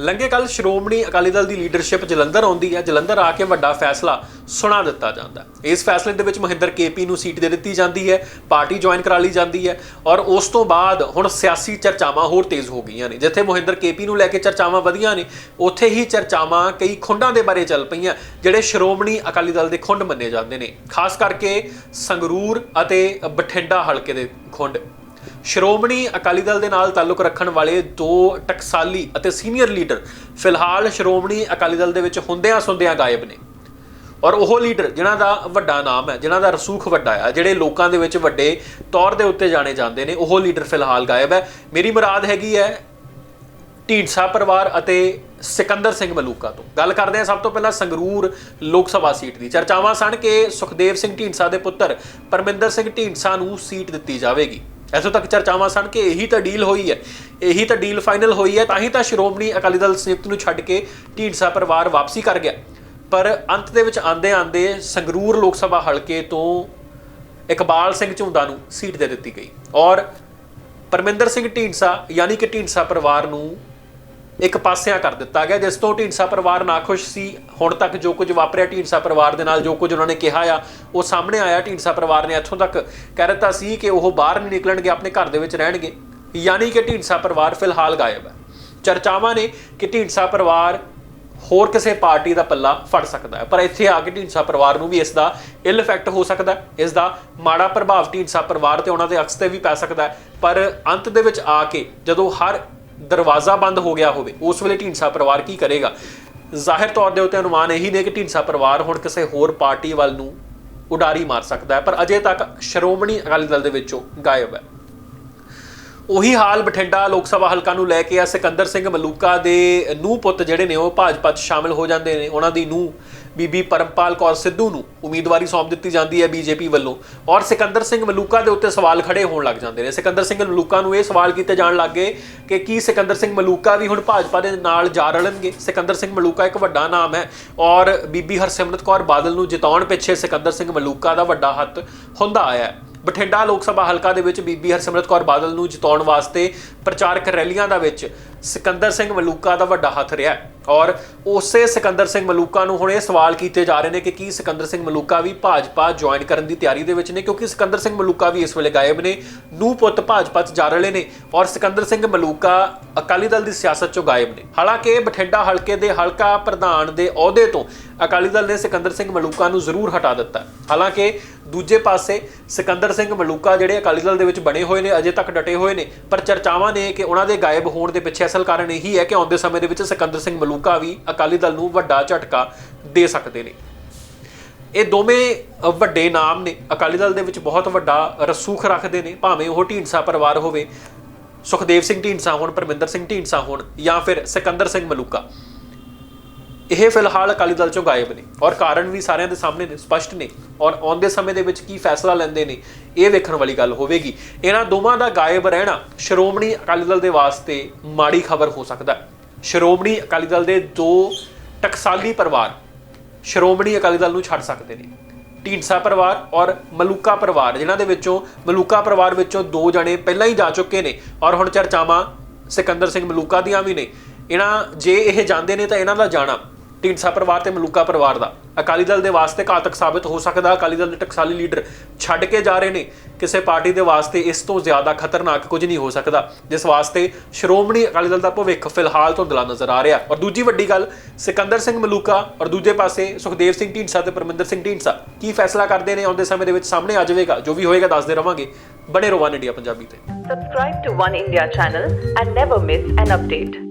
ਲੰਘੇ ਕੱਲ ਸ਼੍ਰੋਮਣੀ ਅਕਾਲੀ ਦਲ ਦੀ ਲੀਡਰਸ਼ਿਪ ਜਲੰਧਰ ਆਉਂਦੀ ਹੈ। ਜਲੰਧਰ ਆ ਕੇ ਵੱਡਾ ਫੈਸਲਾ ਸੁਣਾ ਦਿੱਤਾ ਜਾਂਦਾ ਇਸ ਫੈਸਲੇ ਦੇ ਵਿੱਚ ਮਹਿੰਦਰ ਕੇਪੀ ਨੂੰ ਸੀਟ ਦੇ ਦਿੱਤੀ ਜਾਂਦੀ ਹੈ, ਪਾਰਟੀ ਜੁਆਇਨ ਕਰਾ ਲਈ ਜਾਂਦੀ ਹੈ ਔਰ ਉਸ ਤੋਂ ਬਾਅਦ ਹੁਣ ਸਿਆਸੀ ਚਰਚਾਵਾਂ ਹੋਰ ਤੇਜ਼ ਹੋ ਗਈਆਂ ਨੇ। ਜਿੱਥੇ ਮਹਿੰਦਰ ਕੇਪੀ ਨੂੰ ਲੈ ਕੇ ਚਰਚਾਵਾਂ ਵਧੀਆਂ ਨੇ, ਉੱਥੇ ਹੀ ਚਰਚਾਵਾਂ ਕਈ ਖੁੰਡਾਂ ਦੇ ਬਾਰੇ ਚੱਲ ਪਈਆਂ, ਜਿਹੜੇ ਸ਼੍ਰੋਮਣੀ ਅਕਾਲੀ ਦਲ ਦੇ ਖੁੰਡ ਮੰਨੇ ਜਾਂਦੇ ਨੇ। ਖਾਸ ਕਰਕੇ ਸੰਗਰੂਰ ਅਤੇ ਬਠਿੰਡਾ ਹਲਕੇ ਦੇ ਖੁੰਡ ਸ਼੍ਰੋਮਣੀ ਅਕਾਲੀ ਦਲ ਦੇ ਨਾਲ ਤਾਲੁਕ ਰੱਖਣ ਵਾਲੇ ਦੋ ਟਕਸਾਲੀ ਅਤੇ ਸੀਨੀਅਰ ਲੀਡਰ ਫਿਲਹਾਲ ਸ਼੍ਰੋਮਣੀ ਅਕਾਲੀ ਦਲ ਦੇ ਵਿੱਚ ਹੁੰਦਿਆਂ ਸੁੰਦਿਆਂ ਗਾਇਬ ਨੇ। ਔਰ ਉਹ ਲੀਡਰ, ਜਿਨ੍ਹਾਂ ਦਾ ਵੱਡਾ ਨਾਮ ਹੈ, ਜਿਨ੍ਹਾਂ ਦਾ ਰਸੂਖ ਵੱਡਾ ਹੈ, ਜਿਹੜੇ ਲੋਕਾਂ ਦੇ ਵਿੱਚ ਵੱਡੇ ਤੌਰ ਦੇ ਉੱਤੇ ਜਾਣੇ ਜਾਂਦੇ ਨੇ, ਉਹ ਲੀਡਰ ਫਿਲਹਾਲ ਗਾਇਬ ਹੈ। ਮੇਰੀ ਮੁਰਾਦ ਹੈਗੀ ਹੈ ਢੀਂਡਸਾ ਪਰਿਵਾਰ ਅਤੇ ਸਿਕੰਦਰ ਸਿੰਘ ਮਲੂਕਾ ਤੋਂ। ਗੱਲ ਕਰਦੇ ਹਾਂ ਸਭ ਤੋਂ ਪਹਿਲਾਂ ਸੰਗਰੂਰ ਲੋਕ ਸਭਾ ਸੀਟ ਦੀ। ਚਰਚਾਵਾਂ ਸਨ ਕਿ ਸੁਖਦੇਵ ਸਿੰਘ ਢੀਂਡਸਾ ਦੇ ਪੁੱਤਰ ਪਰਮਿੰਦਰ ਸਿੰਘ ਢੀਂਡਸਾ ਨੂੰ ਸੀਟ ਦਿੱਤੀ ਜਾਵੇਗੀ। ਇੱਥੋਂ ਤੱਕ ਚਰਚਾਵਾਂ ਸਨ ਕਿ ਇਹੀ ਤਾਂ ਡੀਲ ਹੋਈ ਹੈ। ਇਹੀ ਤਾਂ ਡੀਲ ਫਾਈਨਲ ਹੋਈ ਹੈ, ਤਾਂ ਹੀ ਤਾਂ ਸ਼੍ਰੋਮਣੀ ਅਕਾਲੀ ਦਲ ਸੰਯੁਕਤ ਨੂੰ ਛੱਡ ਕੇ ਢੀਂਡਸਾ ਪਰਿਵਾਰ ਵਾਪਸੀ ਕਰ ਗਿਆ। ਪਰ ਅੰਤ ਦੇ ਵਿੱਚ ਆਂਦੇ ਆਂਦੇ ਸੰਗਰੂਰ ਲੋਕ ਸਭਾ ਹਲਕੇ ਤੋਂ ਇਕਬਾਲ ਸਿੰਘ ਝੁੰਦਾ ਨੂੰ ਸੀਟ ਦੇ ਦਿੱਤੀ ਗਈ। ਔਰ ਪਰਮਿੰਦਰ ਸਿੰਘ ਢੀਂਡਸਾ, ਯਾਨੀ ਕਿ ਢੀਂਡਸਾ ਪਰਿਵਾਰ ਨੂੰ ਇੱਕ ਪਾਸਿਆਂ ਕਰ ਦਿੱਤਾ ਗਿਆ, ਜਿਸ ਤੋਂ ਢੀਂਡਸਾ ਪਰਿਵਾਰ ਨਾਖੁਸ਼ ਸੀ। ਹੁਣ ਤੱਕ ਜੋ ਕੁਝ ਵਾਪਰਿਆ ਢੀਂਡਸਾ ਪਰਿਵਾਰ ਦੇ ਨਾਲ, ਜੋ ਕੁਝ ਉਹਨਾਂ ਨੇ ਕਿਹਾ ਆ, ਉਹ ਸਾਹਮਣੇ ਆਇਆ। ਢੀਂਡਸਾ ਪਰਿਵਾਰ ਨੇ ਇੱਥੋਂ ਤੱਕ ਕਹਿ ਦਿੱਤਾ ਸੀ ਕਿ ਉਹ ਬਾਹਰ ਨਹੀਂ ਨਿਕਲਣਗੇ, ਆਪਣੇ ਘਰ ਦੇ ਵਿੱਚ ਰਹਿਣਗੇ। ਯਾਨੀ ਕਿ ਢੀਂਡਸਾ ਪਰਿਵਾਰ ਫਿਲਹਾਲ ਗਾਇਬ ਹੈ। ਚਰਚਾਵਾਂ ਨੇ ਕਿ ਢੀਂਡਸਾ ਪਰਿਵਾਰ ਹੋਰ ਕਿਸੇ ਪਾਰਟੀ ਦਾ ਪੱਲਾ ਫੜ ਸਕਦਾ ਹੈ। ਪਰ ਇੱਥੇ ਆ ਕੇ ਢੀਂਡਸਾ ਪਰਿਵਾਰ ਨੂੰ ਵੀ ਇਸ ਦਾ ਇਲ ਇਫੈਕਟ ਹੋ ਸਕਦਾ ਹੈ। ਇਸ ਦਾ ਮਾੜਾ ਪ੍ਰਭਾਵ ਢੀਂਡਸਾ ਪਰਿਵਾਰ ਤੇ ਉਹਨਾਂ ਦੇ ਅਕਸ ਤੇ ਵੀ ਪੈ ਸਕਦਾ ਹੈ। ਪਰ ਅੰਤ ਦੇ ਵਿੱਚ ਆ ਕੇ ਜਦੋਂ ਹਰ ਦਰਵਾਜ਼ਾ ਬੰਦ ਹੋ ਗਿਆ ਹੋਵੇ, ਉਸ ਵੇਲੇ ਢੀਂਡਸਾ ਪਰਿਵਾਰ ਕੀ ਕਰੇਗਾ? ਜ਼ਾਹਿਰ ਤੌਰ ਦੇ ਉੱਤੇ ਅਨੁਮਾਨ ਇਹੀ ਨੇ ਕਿ ਢੀਂਡਸਾ ਪਰਿਵਾਰ ਹੁਣ ਕਿਸੇ ਹੋਰ ਪਾਰਟੀ ਵੱਲ ਨੂੰ ਉਡਾਰੀ ਮਾਰ ਸਕਦਾ ਹੈ, ਪਰ ਅਜੇ ਤੱਕ ਸ਼੍ਰੋਮਣੀ ਅਕਾਲੀ ਦਲ ਦੇ ਵਿੱਚੋਂ ਗਾਇਬ ਹੈ। ਉਹੀ ਹਾਲ ਬਠਿੰਡਾ ਲੋਕ ਸਭਾ ਹਲਕਾ ਨੂੰ ਲੈ ਕੇ ਆ ਸਿਕੰਦਰ ਸਿੰਘ ਮਲੂਕਾ ਦੇ ਨੂੰਹ ਪੁੱਤ ਜਿਹੜੇ ਨੇ ਉਹ ਭਾਜਪਾ 'ਚ ਸ਼ਾਮਿਲ ਹੋ ਜਾਂਦੇ ਨੇ। ਉਹਨਾਂ ਦੀ ਨੂੰਹ ਬੀਬੀ ਪਰਮਪਾਲ ਕੌਰ ਸਿੱਧੂ ਨੂੰ ਉਮੀਦਵਾਰੀ ਸੌਂਪ ਦਿੱਤੀ ਜਾਂਦੀ ਹੈ ਬੀਜੇਪੀ ਵੱਲੋਂ। ਔਰ ਸਿਕੰਦਰ ਸਿੰਘ ਮਲੂਕਾ ਦੇ ਉੱਤੇ ਸਵਾਲ ਖੜੇ ਹੋਣ ਲੱਗ ਜਾਂਦੇ ਨੇ। ਸਿਕੰਦਰ ਸਿੰਘ ਮਲੂਕਾ ਨੂੰ ਇਹ ਸਵਾਲ ਕੀਤੇ ਜਾਣ ਲੱਗੇ ਕਿ ਕੀ ਸਿਕੰਦਰ ਸਿੰਘ ਮਲੂਕਾ ਵੀ ਹੁਣ ਭਾਜਪਾ ਦੇ ਨਾਲ ਜਾ ਰਲਣਗੇ? ਸਿਕੰਦਰ ਸਿੰਘ ਮਲੂਕਾ ਇੱਕ ਵੱਡਾ ਨਾਮ ਹੈ ਔਰ ਬੀਬੀ ਹਰਸਿਮਰਤ ਕੌਰ ਬਾਦਲ ਨੂੰ ਜਿਤਾਉਣ ਪਿੱਛੇ ਸਿਕੰਦਰ ਸਿੰਘ ਮਲੂਕਾ ਦਾ ਵੱਡਾ ਹੱਥ ਹੁੰਦਾ ਆਇਆ ਹੈ। ਬਠਿੰਡਾ ਲੋਕ ਸਭਾ ਹਲਕਾ ਦੇ ਵਿੱਚ ਬੀਬੀ ਹਰਸਿਮਰਤ ਕੌਰ ਬਾਦਲ ਨੂੰ ਜਿਤਾਉਣ ਵਾਸਤੇ ਪ੍ਰਚਾਰਕ ਰੈਲੀਆਂ ਦਾ ਵਿੱਚ ਸਿਕੰਦਰ ਸਿੰਘ ਮਲੂਕਾ ਦਾ ਵੱਡਾ ਹੱਥ ਰਿਹਾ ਔਰ ਉਸੇ ਸਿਕੰਦਰ ਸਿੰਘ ਮਲੂਕਾ ਨੂੰ ਹੁਣ ਇਹ ਸਵਾਲ ਕੀਤੇ ਜਾ ਰਹੇ ਨੇ ਕਿ ਕੀ ਸਿਕੰਦਰ ਸਿੰਘ ਮਲੂਕਾ ਵੀ ਭਾਜਪਾ ਜੁਆਇਨ ਕਰਨ ਦੀ ਤਿਆਰੀ ਦੇ ਵਿੱਚ ਨੇ, ਕਿਉਂਕਿ ਸਿਕੰਦਰ ਸਿੰਘ ਮਲੂਕਾ ਵੀ ਇਸ ਵੇਲੇ ਗਾਇਬ ਨੇ, ਨੂੰ ਪੁੱਤ ਭਾਜਪਾ 'ਚ ਜਾ ਰਹੇ ਨੇ ਔਰ ਸਿਕੰਦਰ ਸਿੰਘ ਮਲੂਕਾ ਅਕਾਲੀ ਦਲ ਦੀ ਸਿਆਸਤ 'ਚੋਂ ਗਾਇਬ ਨੇ। ਹਾਲਾਂਕਿ ਬਠਿੰਡਾ ਹਲਕੇ ਦੇ ਹਲਕਾ ਪ੍ਰਧਾਨ ਦੇ ਅਹੁਦੇ ਤੋਂ ਅਕਾਲੀ ਦਲ ਨੇ ਸਿਕੰਦਰ ਸਿੰਘ ਮਲੂਕਾ ਨੂੰ ਜ਼ਰੂਰ ਹਟਾ ਦਿੱਤਾ। ਹਾਲਾਂਕਿ ਦੂਜੇ ਪਾਸੇ ਸਿਕੰਦਰ ਸਿੰਘ ਮਲੂਕਾ ਜਿਹੜੇ ਅਕਾਲੀ ਦਲ ਦੇ ਵਿੱਚ ਬਣੇ ਹੋਏ ਨੇ, ਅਜੇ ਤੱਕ ਡਟੇ ਹੋਏ ਨੇ, ਪਰ ਚਰਚਾਵਾਂ ਨੇ ਕਿ ਉਹਨਾਂ ਦੇ ਗਾਇਬ ਹੋਣ ਦੇ ਪਿੱਛੇ ਅਸਲ ਕਾਰਨ ਇਹੀ ਹੈ ਕਿ ਆਉਂਦੇ ਸਮੇਂ ਦੇ ਵਿੱਚ ਸਿਕੰਦਰ ਸਿੰਘ ਮਲੂਕਾ ਵੀ ਅਕਾਲੀ ਦਲ ਨੂੰ ਵੱਡਾ ਝਟਕਾ ਦੇ ਸਕਦੇ ਨੇ। ਇਹ ਦੋਵੇਂ ਵੱਡੇ ਨਾਮ ਨੇ। ਅਕਾਲੀ ਦਲ ਦੇ ਵਿੱਚ ਬਹੁਤ ਵੱਡਾ ਰਸੂਖ ਰੱਖਦੇ ਨੇ। ਭਾਵੇਂ ਉਹ ਢੀਂਡਸਾ ਪਰਿਵਾਰ ਹੋਵੇ, ਸੁਖਦੇਵ ਸਿੰਘ ਢੀਂਡਸਾ ਹੋਣ, ਪਰਮਿੰਦਰ ਸਿੰਘ ਢੀਂਡਸਾ ਹੋਣ ਜਾਂ ਫਿਰ ਸਿਕੰਦਰ ਸਿੰਘ ਮਲੂਕਾ। ਇਹ ਫਿਲਹਾਲ ਅਕਾਲੀ ਦਲ ਚੋਂ ਗਾਇਬ ਨੇ ਔਰ ਕਾਰਨ ਵੀ ਸਾਰਿਆਂ ਦੇ ਸਾਹਮਣੇ ਨੇ, ਸਪਸ਼ਟ ਨੇ ਔਰ ਆਉਂਦੇ ਸਮੇਂ ਦੇ ਵਿੱਚ ਕੀ ਫੈਸਲਾ ਲੈਂਦੇ ਨੇ, ਇਹ ਵੇਖਣ ਵਾਲੀ ਗੱਲ ਹੋਵੇਗੀ। ਇਹਨਾਂ ਦੋਵਾਂ ਦਾ ਗਾਇਬ ਰਹਿਣਾ ਸ਼੍ਰੋਮਣੀ ਅਕਾਲੀ ਦਲ ਦੇ ਵਾਸਤੇ ਮਾੜੀ ਖਬਰ ਹੋ ਸਕਦਾ ਹੈ। ਸ਼੍ਰੋਮਣੀ ਅਕਾਲੀ ਦਲ ਦੇ ਦੋ ਟਕਸਾਲੀ ਪਰਿਵਾਰ ਸ਼੍ਰੋਮਣੀ ਅਕਾਲੀ ਦਲ ਨੂੰ ਛੱਡ ਸਕਦੇ ਨੇ। ਢੀਂਡਸਾ ਪਰਿਵਾਰ ਔਰ ਮਲੂਕਾ ਪਰਿਵਾਰ, ਜਿਨ੍ਹਾਂ ਦੇ ਵਿੱਚੋਂ, ਮਲੂਕਾ ਪਰਿਵਾਰ ਵਿੱਚੋਂ ਦੋ ਜਣੇ ਪਹਿਲਾਂ ਹੀ ਜਾ ਚੁੱਕੇ ਨੇ ਔਰ ਹੁਣ ਚਰਚਾਵਾਂ ਸਿਕੰਦਰ ਸਿੰਘ ਮਲੂਕਾ ਦੀਆਂ ਵੀ ਨੇ। ਇਹਨਾਂ, ਜੇ ਇਹ ਜਾਂਦੇ ਨੇ ਤਾਂ ਇਹਨਾਂ ਦਾ ਜਾਣਾ। ਢੀਂਡਸਾ ਪਰਿਵਾਰ ਤੇ ਮਲੂਕਾ ਪਰਿਵਾਰ ਦਾ। ਅਕਾਲੀ ਦਲ ਦੇ ਵਾਸਤੇ ਘਾਤਕ ਸਾਬਤ ਹੋ ਸਕਦਾ। ਅਕਾਲੀ ਦਲ ਦੇ ਟਕਸਾਲੀ ਲੀਡਰ ਛੱਡ ਕੇ ਜਾ ਰਹੇ ਨੇ। ਕਿਸੇ ਪਾਰਟੀ ਦੇ ਵਾਸਤੇ ਇਸ ਤੋਂ ਜ਼ਿਆਦਾ ਖਤਰਨਾਕ ਕੁਝ ਨਹੀਂ ਹੋ ਸਕਦਾ। ਜਿਸ ਵਾਸਤੇ ਸ਼੍ਰੋਮਣੀ ਅਕਾਲੀ ਦਲ ਦਾ ਭਵਿੱਖ ਫਿਲਹਾਲ ਧੁੰਦਲਾ ਨਜ਼ਰ ਆ ਰਿਹਾ। ਔਰ ਦੂਜੀ ਵੱਡੀ ਗੱਲ, ਸਿਕੰਦਰ ਸਿੰਘ ਮਲੂਕਾ ਔਰ ਦੂਜੇ ਪਾਸੇ ਸੁਖਦੇਵ ਸਿੰਘ ਢੀਂਡਸਾ ਤੇ ਪਰਮਿੰਦਰ ਸਿੰਘ ਢੀਂਡਸਾ। ਕੀ ਫੈਸਲਾ ਕਰਦੇ ਨੇ? ਆਉਂਦੇ ਸਮੇਂ ਦੇ ਵਿੱਚ ਸਾਹਮਣੇ ਆ ਜਾਵੇਗਾ। ਜੋ ਵੀ ਹੋਏਗਾ, ਦੱਸਦੇ ਰਵਾਂਗੇ। ਬਣੇ ਰਹੋ ਵਨ ਇੰਡੀਆ ਪੰਜਾਬੀ ਤੇ। Subscribe to One India channel and never miss an update.